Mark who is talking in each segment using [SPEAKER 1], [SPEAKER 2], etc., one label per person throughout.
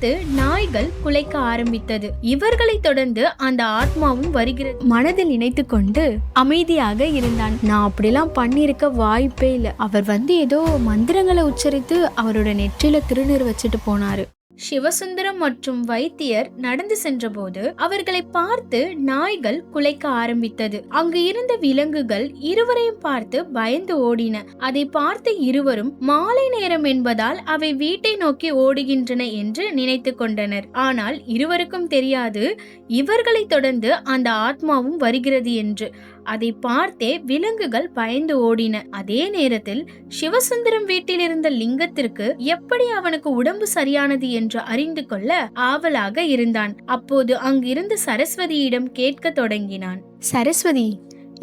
[SPEAKER 1] பார்த்து நாய்கள் குலைக்க ஆரம்பித்தது. இவர்களை தொடர்ந்து அந்த ஆத்மாவும் வருகிறது. மனதில் நினைத்து கொண்டு அமைதியாக இருந்தான். நான் அப்படிலாம் பண்ணியிருக்க வாய்ப்பே இல்லை. அவர் வந்து ஏதோ மந்திரங்களை உச்சரித்து அவரோட நெற்றில திருநீர் வச்சுட்டு போனாரு. சிவசுந்தரம் மற்றும் வைத்தியர் நடந்து சென்றபோது அவர்களை பார்த்து நாய்கள் குலைக்க ஆரம்பித்தது. அங்கு இருந்த விலங்குகள் இருவரையும் பார்த்து பயந்து ஓடின. அதை பார்த்த இருவரும் மாலை நேரம் என்பதால் அவை வீட்டை நோக்கி ஓடுகின்றன என்று நினைத்து கொண்டனர். ஆனால் இருவருக்கும் தெரியாது இவர்களை தொடர்ந்து அந்த ஆத்மாவும் வருகிறது என்று. அதை பார்த்தே விலங்குகள் பயந்து ஓடின. அதே நேரத்தில் சிவசுந்தரம் வீட்டில் இருந்த லிங்கத்திற்கு எப்படி அவனுக்கு உடம்பு சரியானது என்று அறிந்து கொள்ள ஆவலாக இருந்தான். அப்போது அங்கிருந்த சரஸ்வதியிடம் கேட்க தொடங்கினான். சரஸ்வதி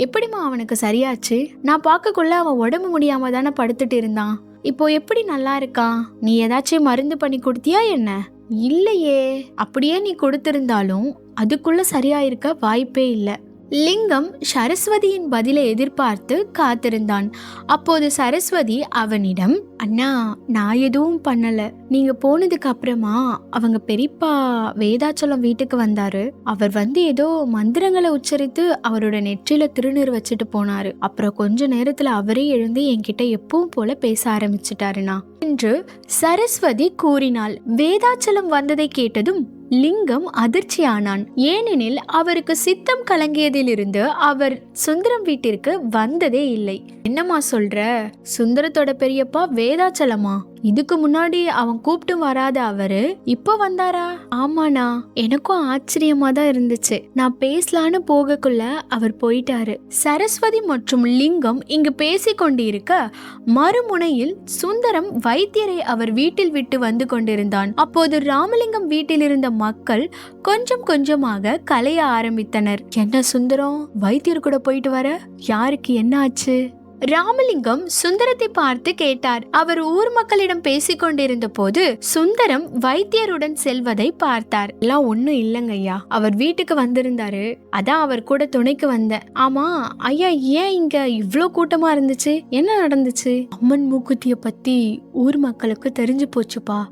[SPEAKER 1] எப்படிம்மா அவனுக்கு சரியாச்சு? நான் பார்க்கக்குள்ள அவன் உடம்பு முடியாம தானே படுத்துட்டு இருந்தான். இப்போ எப்படி நல்லா இருக்கான் நீ ஏதாச்சும் மருந்து பண்ணி கொடுத்தியா என்ன? இல்லையே. அப்படியே நீ கொடுத்திருந்தாலும் அதுக்குள்ள சரியாயிருக்க வாய்ப்பே இல்லை. லிங்கம் சரஸ்வதியின் பதிலை எதிர்பார்த்து காத்திருந்தான். அப்போது சரஸ்வதி அவனிடம் அண்ணா நான் எதுவும் பண்ணல. நீங்க போனதுக்கு அப்புறமா அவங்க பெரியப்பா வேதாச்சலம் வீட்டுக்கு வந்தாரு. அவர் வந்து ஏதோ மந்திரங்களை உச்சரித்து அவரோட நெற்றில திருநீர் வச்சுட்டு போனாரு. அப்புறம் கொஞ்ச நேரத்துல அவரே எழுந்து என்கிட்ட எப்பவும் போல பேச ஆரம்பிச்சிட்டாருண்ணா. என்று சரஸ்வதி கூறினாள். வேதாச்சலம் வந்ததை கேட்டதும் லிங்கம் அதிர்ச்சியானான். ஏனெனில் அவருக்கு சித்தம் கலங்கியதிலிருந்து அவர் சுந்தரம் வீட்டிற்கு வந்ததே இல்லை. என்னம்மா சொல்ற? சுந்தரத்தோட பெரியப்பா வேதாச்சலமா? இதுக்கு முன்னாடி அவன் கூப்பிட்டு வராத அவரு இப்ப வந்தாரா? ஆமாண்ணா. எனக்கும் ஆச்சரியமா தான் இருந்துச்சு. நான் பேசலான்னு போகக்குள்ள அவர் போயிட்டாரு. சரஸ்வதி மற்றும் லிங்கம் இங்கு பேசிக் கொண்டிருக்க மறுமுனையில் சுந்தரம் வைத்தியரை அவர் வீட்டில் விட்டு வந்து கொண்டிருந்தான். அப்போது ராமலிங்கம் வீட்டில் இருந்த மக்கள் கொஞ்சம் கொஞ்சமாக கலைய ஆரம்பித்தனர். என்ன சுந்தரம்? வைத்தியர் கூட போயிட்டு வர? யாருக்கு என்ன ஆச்சு ராமலிங்கம் சுந்தரத்தை பார்த்து கேட்டார். அவர் ஊர் மக்களிடம் பேசிக் கொண்டிருந்த போது சுந்தரம் வைத்தியருடன் செல்வதை பார்த்தார். எல்லாம் ஒண்ணும் இல்லைங்கய்யா அவர் வீட்டுக்கு வந்திருந்தாரு. அதான் அவர் கூட துணைக்கு வந்தேன் ஆமா ஐயா ஏன் இங்க இவ்ளோ கூட்டமா இருந்துச்சு? என்ன நடந்துச்சு? அம்மன் மூக்குத்திய பத்தி ஊர் மக்களுக்கு தெரிஞ்சு போச்சுப்பா.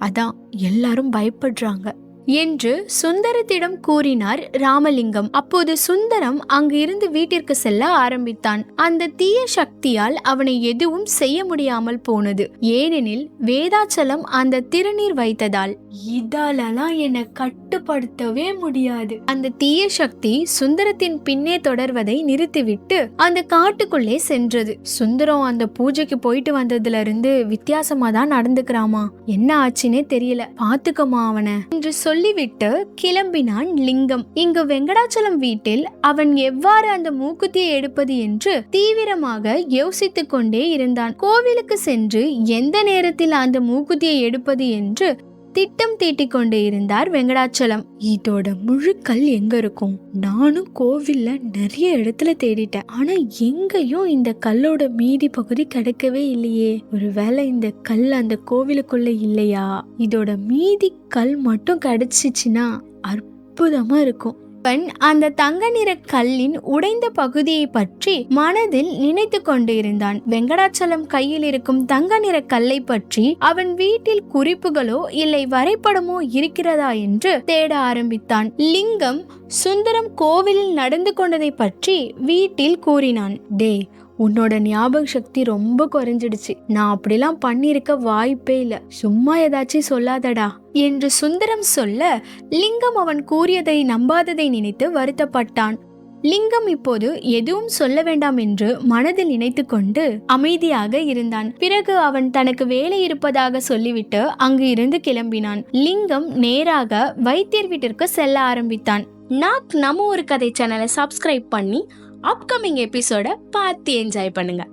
[SPEAKER 1] அதான் எல்லாரும் பயப்படுறாங்க. என்று சுந்தரத்திடம் கூறினார் ராமலிங்கம். அப்போது சுந்தரம் அங்கு இருந்து வீட்டிற்கு செல்ல ஆரம்பித்தான். அந்த தீய சக்தியால் அவனை எதுவும் செய்ய முடியாமல் போனது. ஏனெனில் வேதாச்சலம் அந்த திருநீர் வைத்ததால். இதாலலாம் என்னை கட்டுப்படுத்தவே முடியாது. அந்த தீய சக்தி சுந்தரத்தின் பின்னே தொடர்வதை நிறுத்திவிட்டு அந்த காட்டுக்குள்ளே சென்றது. சுந்தரம் அந்த பூஜைக்கு போயிட்டு வந்ததுல இருந்து வித்தியாசமா தான் நடந்துக்கிறாமா? என்ன ஆச்சுன்னே தெரியல. பாத்துக்கமா அவனை. என்று சொல்லிவிட்டு கிளம்பினான் லிங்கம். இங்கு வெங்கடாச்சலம் வீட்டில் அவன் எவ்வாறு அந்த மூக்குத்தியை எடுப்பது என்று தீவிரமாக யோசித்துக் கொண்டே இருந்தான். கோவிலுக்கு சென்று எந்த நேரத்தில் அந்த மூக்குத்தியை எடுப்பது என்று திட்டம் தீட்டிக் கொண்டே இருந்தார் வெங்கடாச்சலம். இதோட முழுக்கல் எங்க இருக்கும்? நானும் கோவில்ல நிறைய இடத்துல தேடிட்டேன். ஆனா எங்கேயும் இந்த கல்லோட மீதி பகுதி கிடைக்கவே இல்லையே. ஒருவேளை இந்த கல் அந்த கோவிலுக்குள்ள இல்லையா? இதோட மீதி கல் மட்டும் கிடைச்சிச்சுன்னா அற்புதமா இருக்கும். அப்பன் அந்த தங்க நிற கல்லின் உடைந்த பகுதியை பற்றி மனதில் நினைத்து கொண்டிருந்தான். வெங்கடாச்சலம் கையில் இருக்கும் தங்க நிற கல்லை பற்றி அவன் வீட்டில் குறிப்புகளோ இல்லை வரைபடமோ இருக்கிறதா என்று தேட ஆரம்பித்தான். லிங்கம் சுந்தரம் கோவிலில் நடந்து கொண்டதை பற்றி வீட்டில் கூறினான். டே உன்னோட ஞாபக சக்தி ரொம்ப குறைஞ்சிடுச்சு. நான் அப்படிலாம் பண்ணியிருக்க வாய்ப்பே இல்லை. சும்மா ஏதாச்சும் சொல்லாதடா. என்று சுந்தரம் சொல்ல லிங்கம் அவன் கூறியதை நம்பாததை நினைத்து வருத்தப்பட்டான். லிங்கம் இப்போது எதுவும் சொல்ல வேண்டாம் என்று மனதில் நினைத்து கொண்டு அமைதியாக இருந்தான். பிறகு அவன் தனக்கு வேலை இருப்பதாக சொல்லிவிட்டு அங்கு இருந்து கிளம்பினான். லிங்கம் நேராக வைத்தியர் வீட்டிற்கு செல்ல ஆரம்பித்தான். நாக் நம்ம ஒரு கதை சேனலை சப்ஸ்கிரைப் பண்ணி அப்கமிங் எபிசோட பார்த்து என்ஜாய் பண்ணுங்கள்